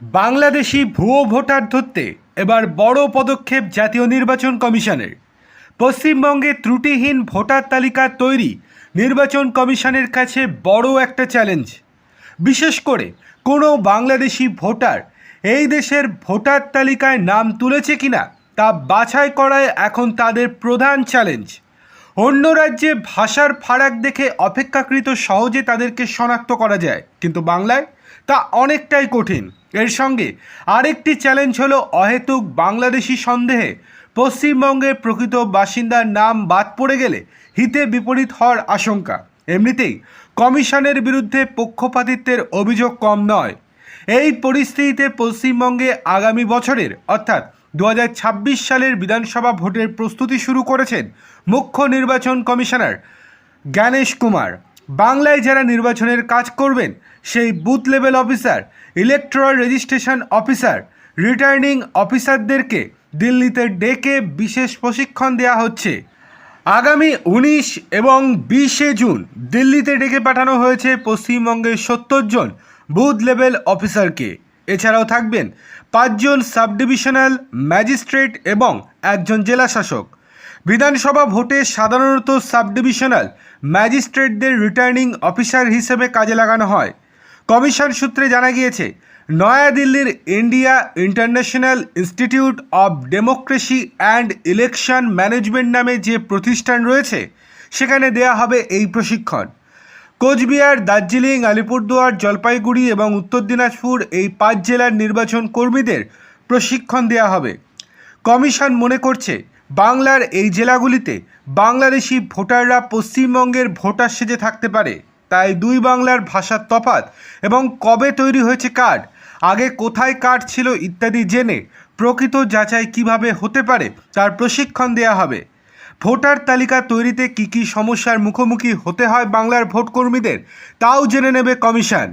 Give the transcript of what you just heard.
বাংলাদেশি ভুয়ো ভোটার ধরতে এবার বড় পদক্ষেপ জাতীয় নির্বাচন কমিশনের। পশ্চিমবঙ্গে ত্রুটিহীন ভোটার তালিকা তৈরি নির্বাচন কমিশনের কাছে বড় একটা চ্যালেঞ্জ। বিশেষ করে কোনো বাংলাদেশি ভোটার এই দেশের ভোটার তালিকায় নাম তুলেছে কিনা তা বাছাই করায় এখন তাদের প্রধান চ্যালেঞ্জ। অন্য রাজ্যে ভাষার ফারাক দেখে অপেক্ষাকৃত সহজে তাদেরকে শনাক্ত করা যায়। কিন্তু বাংলায় তা অনেকটাই কঠিন। এর সঙ্গে আরেকটি চ্যালেঞ্জ হলো অহেতুক বাংলাদেশি সন্দেহে পশ্চিমবঙ্গের প্রকৃত বাসিন্দার নাম বাদ পড়ে গেলে হিতে বিপরীত হওয়ার আশঙ্কা। এমনিতেই কমিশনের বিরুদ্ধে পক্ষপাতিত্বের অভিযোগ কম নয়। এই পরিস্থিতিতে পশ্চিমবঙ্গে আগামী বছরের, অর্থাৎ দু হাজার ছাব্বিশ সালের বিধানসভা ভোটের প্রস্তুতি শুরু করেছেন মুখ্য নির্বাচন কমিশনার জ্ঞানেশ কুমার। বাংলায় যারা নির্বাচনের কাজ করবেন, সেই booth level officer, electoral registration officer, returning অফিসারদেরকে দিল্লিতে ডেকে বিশেষ প্রশিক্ষণ দেওয়া হচ্ছে। আগামী উনিশ এবং বিশে জুন দিল্লিতে ডেকে পাঠানো হয়েছে পশ্চিমবঙ্গের সত্তর জন বুথ লেভেল অফিসারকে। এছাড়াও থাকবেন পাঁচজন সাব ডিভিশনাল ম্যাজিস্ট্রেট এবং একজন জেলা শাসক বিধানসভা ভোটে সাধারণত সাব ডিভিশনাল ম্যাজিস্ট্রেটদের রিটার্নিং অফিসার হিসেবে কাজে লাগানো হয়। কমিশন সূত্রে জানা গিয়েছে, নয়াদিল্লির India International Institute of Democracy and Election Management নামে যে প্রতিষ্ঠান রয়েছে, সেখানে দেয়া হবে এই প্রশিক্ষণ। কোচবিহার, দার্জিলিং, আলিপুরদুয়ার, জলপাইগুড়ি এবং উত্তর দিনাজপুর এই পাঁচ জেলার নির্বাচন কর্মীদের প্রশিক্ষণ দেওয়া হবে। কমিশন মনে করছে, বাংলার এই জেলাগুলিতে বাংলাদেশি ভোটাররা পশ্চিমবঙ্গের ভোটার সেজে থাকতে পারে। তাই দুই বাংলার ভাষার তফাৎ এবং কবে তৈরি হয়েছে কার্ড, আগে কোথায় কার্ড ছিল ইত্যাদি জেনে প্রকৃত যাচাই কীভাবে হতে পারে তার প্রশিক্ষণ দেওয়া হবে। ভোটার তালিকা তৈরিতে কী কী সমস্যার মুখোমুখি হতে হয় বাংলার ভোটকর্মীদের, তাও জেনে নেবে কমিশন।